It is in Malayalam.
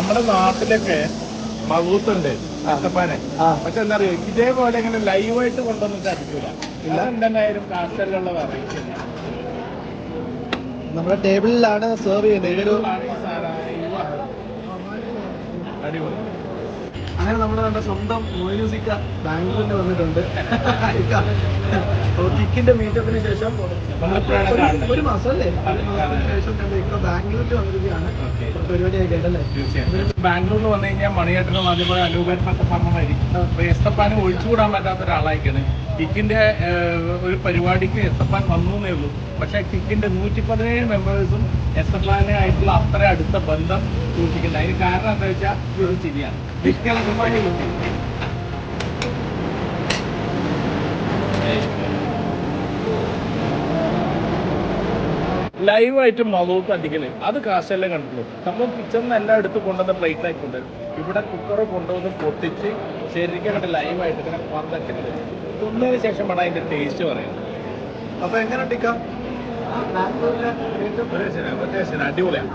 നമ്മുടെ നാട്ടിലൊക്കെ മകൂത്തുണ്ട് അത്തപ്പാനെ പക്ഷെ എന്താ പറയുക ഇതേപോലെ ഇങ്ങനെ ലൈവായിട്ട് കൊണ്ടുവന്നിട്ട് അടിക്കൂല. എന്തെന്നായാലും കാസ്റ്റലിലുള്ള വെറൈറ്റി നമ്മുടെ ടേബിളിലാണ് സെർവ് ചെയ്യുന്നത്. അടിപൊളി. അങ്ങനെ നമ്മുടെ നമ്മുടെ സ്വന്തം മോയിനുസിക്ക ബാംഗ്ലൂരിൽ വന്നിട്ടുണ്ട്. കിക്കിന്റെ മീറ്റപ്പിന് ശേഷം ഒരു- മാസം അല്ലേ ഒരു മാസത്തിന് ശേഷം ഞാൻ ഇക്ക ബാംഗ്ലൂരിൽ വന്നിരിക്കുകയാണ്. പരിപാടിയായിട്ട് അല്ലേ? ബാംഗ്ലൂരിൽ വന്നു കഴിഞ്ഞാൽ മണിയേട്ടനും അതേപോലെ മാതിരി ഇപ്പൊ എസ്തപ്പാനെ ഒഴിച്ചുകൂടാൻ പറ്റാത്ത ഒരാളായിക്കാണ് കിക്കിന്റെ ഒരു പരിപാടിക്ക് എസ്തപ്പാൻ വന്നു എന്നേ ഉള്ളൂ. പക്ഷെ കിക്കിന്റെ നൂറ്റി പതിനേഴ് മെമ്പേഴ്സും എസ്തപ്പാനെ ആയിട്ടുള്ള അത്ര അടുത്ത ബന്ധം സൂക്ഷിക്കുന്നത് അതിന് കാരണം എന്താ വെച്ചാൽ ഇത് ശരിയാണ് നിഷ്കളങ്കമായി. ലൈവായിട്ട് മതവും അടിക്കൽ അത് കാശെല്ലാം കണ്ടിട്ടുള്ളൂ നമ്മൾ കിച്ചണിൽ എല്ലാം എടുത്ത് കൊണ്ടുവന്ന പ്ലേറ്റ് കൊണ്ടുവരും ഇവിടെ കുക്കർ കൊണ്ടുവന്ന് പൊട്ടിച്ച് ശരിക്കും കണ്ട് ലൈവായിട്ട് ഇങ്ങനെ പന്തക്കൽ തിന്നതിന് ശേഷം വേണം അതിന്റെ ടേസ്റ്റ് പറയുന്നത് അപ്പൊ എങ്ങനെ അടിക്കാം അടിപൊളിയാണ്